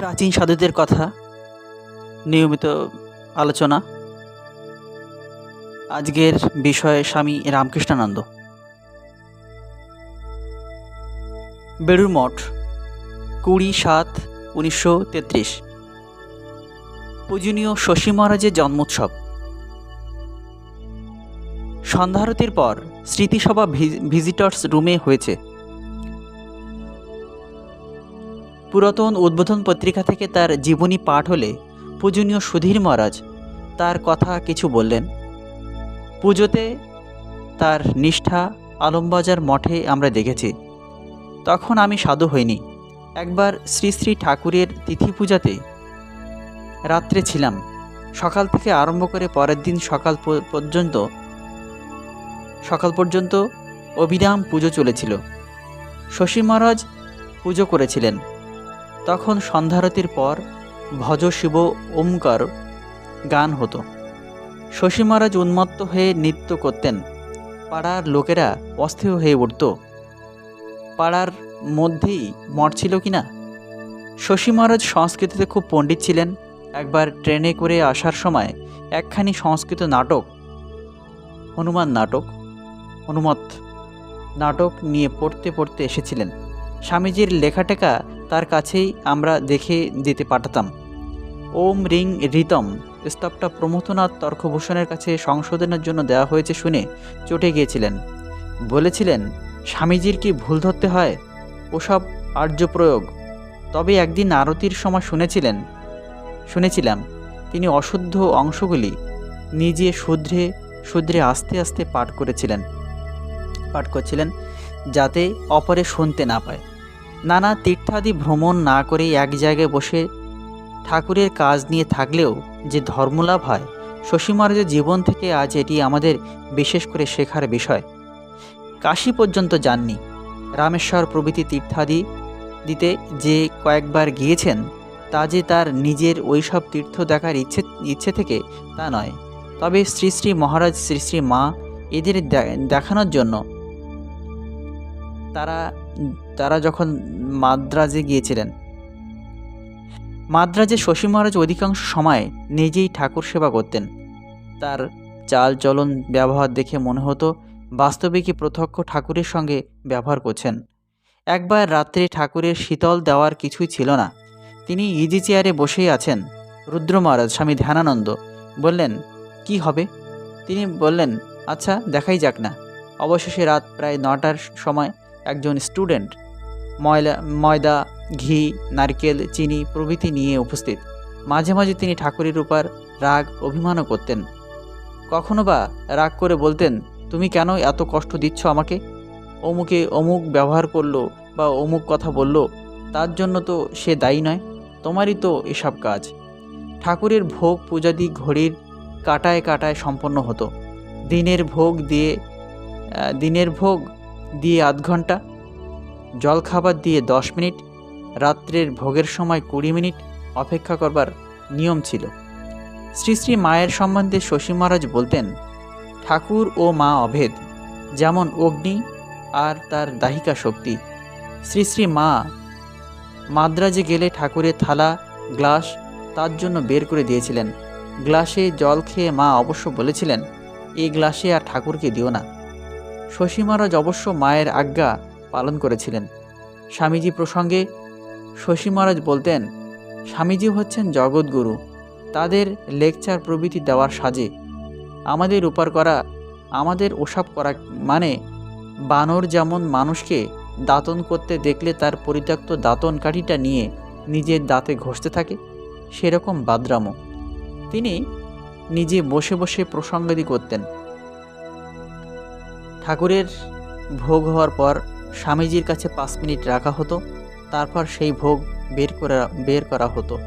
প্রাচীন সাধুদের কথা, নিয়মিত আলোচনা। আজকের বিষয় স্বামী রামকৃষ্ণানন্দ। বেড়ুর মঠ, কুড়ি সাত উনিশশো তেত্রিশ। পূজনীয় শশী মহারাজের জন্মোৎসব। সন্ধ্যারতির পর স্মৃতিসভা ভিজিটর্স রুমে হয়েছে। পুরাতন উদ্বোধন পত্রিকা থেকে তার জীবনী পাঠ হলে পূজনীয় সুধীর মহারাজ তার কথা কিছু বললেন। পুজোতে তার নিষ্ঠা আলমবাজার মঠে আমরা দেখেছি। তখন আমি সাধু হইনি। একবার শ্রী শ্রী ঠাকুরের তিথি পূজাতে রাত্রে ছিলাম। সকাল থেকে আরম্ভ করে পরের দিন সকাল পর্যন্ত সকাল পর্যন্ত অবিরাম পুজো চলেছিল। শশী মহারাজ পুজো করেছিলেন। তখন সন্ধ্যারতির পর ভজ শিব ওমকার গান হতো। শশী মহারাজ উন্মত্ত হয়ে নৃত্য করতেন। পাড়ার লোকেরা অস্থির হয়ে উঠত। পাড়ার মধ্যেই মঠ ছিল কি না? শশী মহারাজ সংস্কৃতিতে খুব পণ্ডিত ছিলেন। একবার ট্রেনে করে আসার সময় একখানি সংস্কৃত নাটক, হনুমান নাটক হনুমত নাটক নিয়ে পড়তে পড়তে এসেছিলেন। স্বামীজির লেখাটেকা তার কাছেই আমরা দেখে দিতে পাঠাতাম ওম রিং রিতম, স্তবটা প্রমথনাথ তর্কভূষণের কাছে সংশোধনের জন্য দেওয়া হয়েছে শুনে চটে গিয়েছিলেন। বলেছিলেন, স্বামীজির কি ভুল ধরতে হয়? ওসব আর্য প্রয়োগ। তবে একদিন আরতির সময় শুনেছিলেন, শুনেছিলাম, তিনি অশুদ্ধ অংশগুলি নিজে শুধরে শুধরে আস্তে আস্তে পাঠ করেছিলেন, পাঠ করছিলেন যাতে অপরে শুনতে না পায়। নানা তীর্থাদি ভ্রমণ না করে এক জায়গায় বসে ঠাকুরের কাজ নিয়ে থাকলেও যে ধর্মলাভ হয়, শশী মহারাজের জীবন থেকে আজ এটি আমাদের বিশেষ করে শেখার বিষয়। কাশী পর্যন্ত যাননি। রামেশ্বর প্রভৃতি তীর্থাদি দিতে যে কয়েকবার গিয়েছেন, তা যে তার নিজের ওইসব তীর্থ দেখার ইচ্ছে ইচ্ছে থেকে তা নয়। তবে শ্রী শ্রী মহারাজ, শ্রী শ্রী মা এদের দেখানোর জন্য তারা তারা যখন মাদ্রাজে গিয়েছিলেন, মাদ্রাজে শশী মহারাজ অধিকাংশ সময় নিজেই ঠাকুর সেবা করতেন। তার চাল চলন ব্যবহার দেখে মনে হতো বাস্তবে কি প্রত্যক্ষ ঠাকুরের সঙ্গে ব্যবহার করছেন। একবার রাত্রে ঠাকুরের শীতল দেওয়ার কিছুই ছিল না। তিনি ইজি চেয়ারে বসেই আছেন। রুদ্র মহারাজ, স্বামী ধ্যানানন্দ বললেন, কি হবে? তিনি বললেন আচ্ছা দেখাই যাক না। অবশেষে রাত প্রায় নটার সময় একজন স্টুডেন্ট। ময়লা, ময়দা, ঘি, নারকেল, চিনি প্রভৃতি নিয়ে উপস্থিত। মাঝে মাঝে তিনি ঠাকুরের উপর রাগ, অভিমানও করতেন। কখনো বা রাগ করে বলতেন, তুমি কেন এত কষ্ট দিচ্ছ আমাকে? অমুকে অমুক ব্যবহার করল বা অমুক কথা বলল, তার জন্য তো সে দায়ী নয়, তোমারই তো এসব কাজ। ঠাকুরের ভোগ পূজাদি ঘড়ির কাটায় কাটায় সম্পন্ন হতো। দিনের ভোগ দিয়ে দিনের ভোগ দিয়ে আধ ঘণ্টা, জলখাবার দিয়ে দশ মিনিট, রাত্রের ভোগের সময় কুড়ি মিনিট অপেক্ষা করবার নিয়ম ছিল। শ্রী শ্রী মায়ের সম্বন্ধে শশী মহারাজ বলতেন, ঠাকুর ও মা অভেদ, যেমন অগ্নি আর তার দাহিকা শক্তি। শ্রী শ্রী মা, মাদ্রাজে গেলে ঠাকুরের থালা, গ্লাস তার জন্য বের করে দিয়েছিলেন। গ্লাসে জল খেয়ে মা অবশ্য বলেছিলেন, এই গ্লাসে আর ঠাকুরকে দিও না। শশী মহারাজ অবশ্য মায়ের আজ্ঞা পালন করেছিলেন। স্বামীজি প্রসঙ্গে শশী মহারাজ বলতেন, স্বামীজি হচ্ছেন জগৎগুরু তাদের লেকচার প্রভৃতি দেওয়ার সাজে। আমাদের উপার করা, আমাদের ওসব করা মানে বানর যেমন মানুষকে দাঁতন করতে দেখলে তার পরিত্যক্ত দাঁতন কাঠিটা নিয়ে নিজের দাঁতে ঘষতে থাকে, সেরকম বাদরামো তিনি নিজে বসে বসে প্রসঙ্গাদি করতেন। ঠাকুরের ভোগ হওয়ার পর স্বামীজির কাছে পাঁচ মিনিট রাখা হতো, তারপর সেই ভোগ বের করা বের করা হতো।